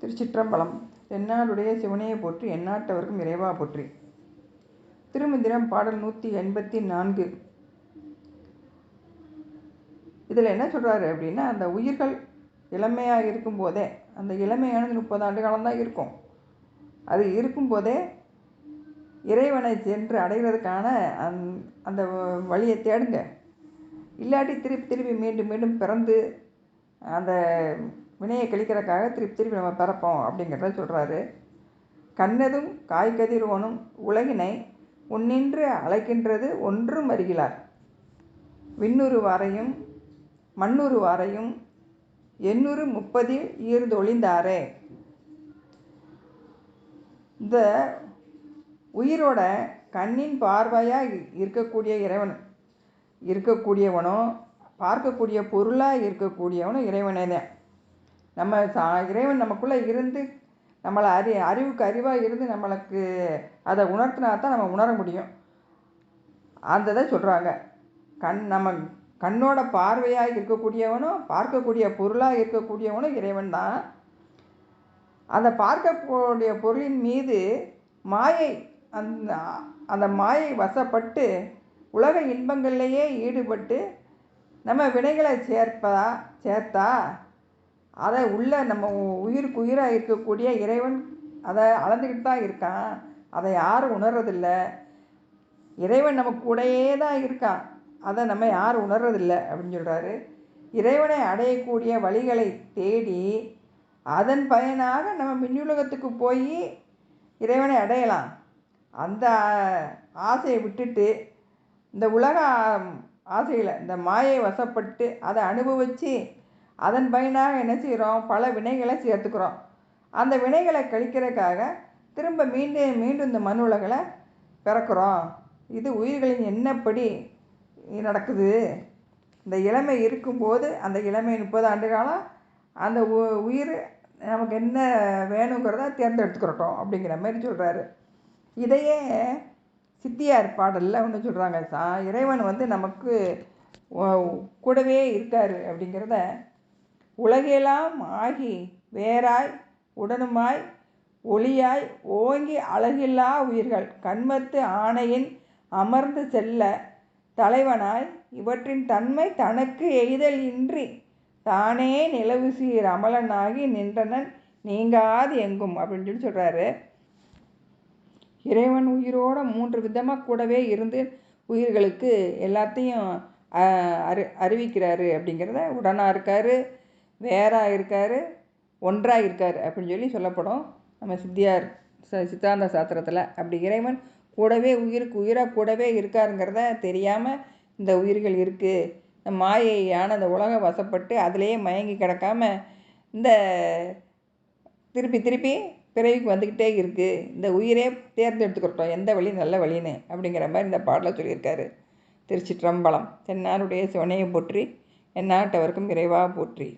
திருச்சிற்றம்பலம். தென்னாடுடைய சிவனையை போற்றி எந்நாட்டவர்க்கும் இறைவா போற்றி. திருமந்திரம் பாடல் நூற்றி எண்பத்தி நான்கு இதில் என்ன சொல்கிறாரு அப்படின்னா அந்த உயிர்கள் இளமையாக இருக்கும்போதே அந்த இளமையானது முப்பது ஆண்டு காலம்தான் இருக்கும். அது இருக்கும்போதே இறைவனை சென்று அடைகிறதுக்கான அந் அந்த வழியை தேடுங்க. இல்லாட்டி திருப்பி திருப்பி மீண்டும் மீண்டும் பிறந்து அந்த வினையை கழிக்கிறதுக்காக திருப்பி திருப்பி நம்ம பிறப்போம் அப்படிங்கிறத சொல்கிறாரு கண்ணதும் காய்கதிரோனும் உலகினை உன்னின்று அழைக்கின்றது ஒன்றும் வருகிறார் விண்ணுரு வாரையும் மண்ணுரு வாரையும் எண்ணூறு முப்பதில் ஈர்ந்தொழிந்தாரே. இந்த உயிரோட கண்ணின் பார்வையாக இருக்கக்கூடிய இறைவன் இருக்கக்கூடியவனோ பார்க்கக்கூடிய பொருளாக இருக்கக்கூடியவனும் இறைவனே தான் நம்ம சா இறைவன் நமக்குள்ளே இருந்து நம்மளை அறி அறிவுக்கு அறிவாக இருந்து நம்மளுக்கு அதை உணர்த்தினா தான் நம்ம உணர முடியும். அந்த இதை சொல்கிறாங்க கண் நம்ம கண்ணோட பார்வையாக இருக்கக்கூடியவனும் பார்க்கக்கூடிய பொருளாக இருக்கக்கூடியவனும் இறைவன் தான். அந்த பார்க்கக்கூடிய பொருளின் மீது மாயை அந்த அந்த மாயை வசப்பட்டு உலக இன்பங்கள்லேயே ஈடுபட்டு நம்ம வினைகளை சேர்ப்பதா சேர்த்தா அதை உள்ளே நம்ம உயிருக்கு உயிராக இருக்கக்கூடிய இறைவன் அதை அளந்துக்கிட்டு தான் இருக்கான். அதை யாரும் உணர்றதில்ல. இறைவன் நம்ம கூடயே தான் இருக்கான். அதை நம்ம யாரும் உணர்றதில்லை அப்படின்னு சொல்கிறாரு இறைவனை அடையக்கூடிய வழிகளை தேடி அதன் பயனாக நம்ம மின்னுலகத்துக்கு போய் இறைவனை அடையலாம். அந்த ஆசையை விட்டுட்டு இந்த உலக ஆசையில் இந்த மாயை வசப்பட்டு அதை அனுபவித்து அதன் பயனாக என்ன செய்கிறோம் பல வினைகளை சேர்த்துக்கிறோம். அந்த வினைகளை கழிக்கிறதுக்காக திரும்ப மீண்டும் மீண்டும் இந்த மண் உலகில் பிறக்கிறோம். இது உயிர்களின் என்னப்படி நடக்குது? இந்த இளமை இருக்கும்போது அந்த இளமை முப்பது ஆண்டு காலம் அந்த உ உயிர் நமக்கு என்ன வேணுங்கிறத தேர்ந்தெடுத்துக்கிறட்டும் அப்படிங்கிற மாதிரி சொல்கிறாரு இதையே சித்தியார் பாடலில் ஒன்று சொல்கிறாங்க சா இறைவன் வந்து நமக்கு கூடவே இருக்கார் அப்படிங்கிறத உலகெல்லாம் ஆகி வேறாய் உடனுமாய் ஒளியாய் ஓங்கி அழகில்லா உயிர்கள். கண்மத்து ஆணையின் அமர்ந்து செல்ல தலைவனாய் இவற்றின் தன்மை தனக்கு எய்தல் இன்றி தானே நிலவு சீர் அமலனாகி நின்றனன் நீங்காது எங்கும் அப்படின்னு சொல்லி சொல்கிறாரு இறைவன் உயிரோட மூன்று விதமாக கூடவே இருந்து உயிர்களுக்கு எல்லாத்தையும் அறி அறிவிக்கிறாரு அப்படிங்கிறத உடனாக இருக்கார். வேறாக இருக்கார் ஒன்றாக இருக்கார் அப்படின்னு சொல்லி சொல்லப்படும். நம்ம சித்தியார் ச சித்தாந்த சாஸ்திரத்தில் அப்படி இறைவன் கூடவே உயிருக்கு உயிராக கூடவே இருக்காருங்கிறத தெரியாமல் இந்த உயிர்கள் இருக்குது இந்த மாயையான அந்த உலகம் வசப்பட்டு அதிலேயே மயங்கி கிடக்காம இந்த திருப்பி திருப்பி பிறவிக்கு வந்துக்கிட்டே இருக்குது இந்த உயிரே தேர்ந்தெடுத்துக்கிட்டோம் எந்த வழி? நல்ல வழின்னு அப்படிங்கிற மாதிரி இந்த பாடலை சொல்லியிருக்காரு. திருச்சிற்றம்பலம். தென்னாருடைய சிவனையை போற்றி எந்நாட்டவர்க்கும் இறைவாக போற்றி.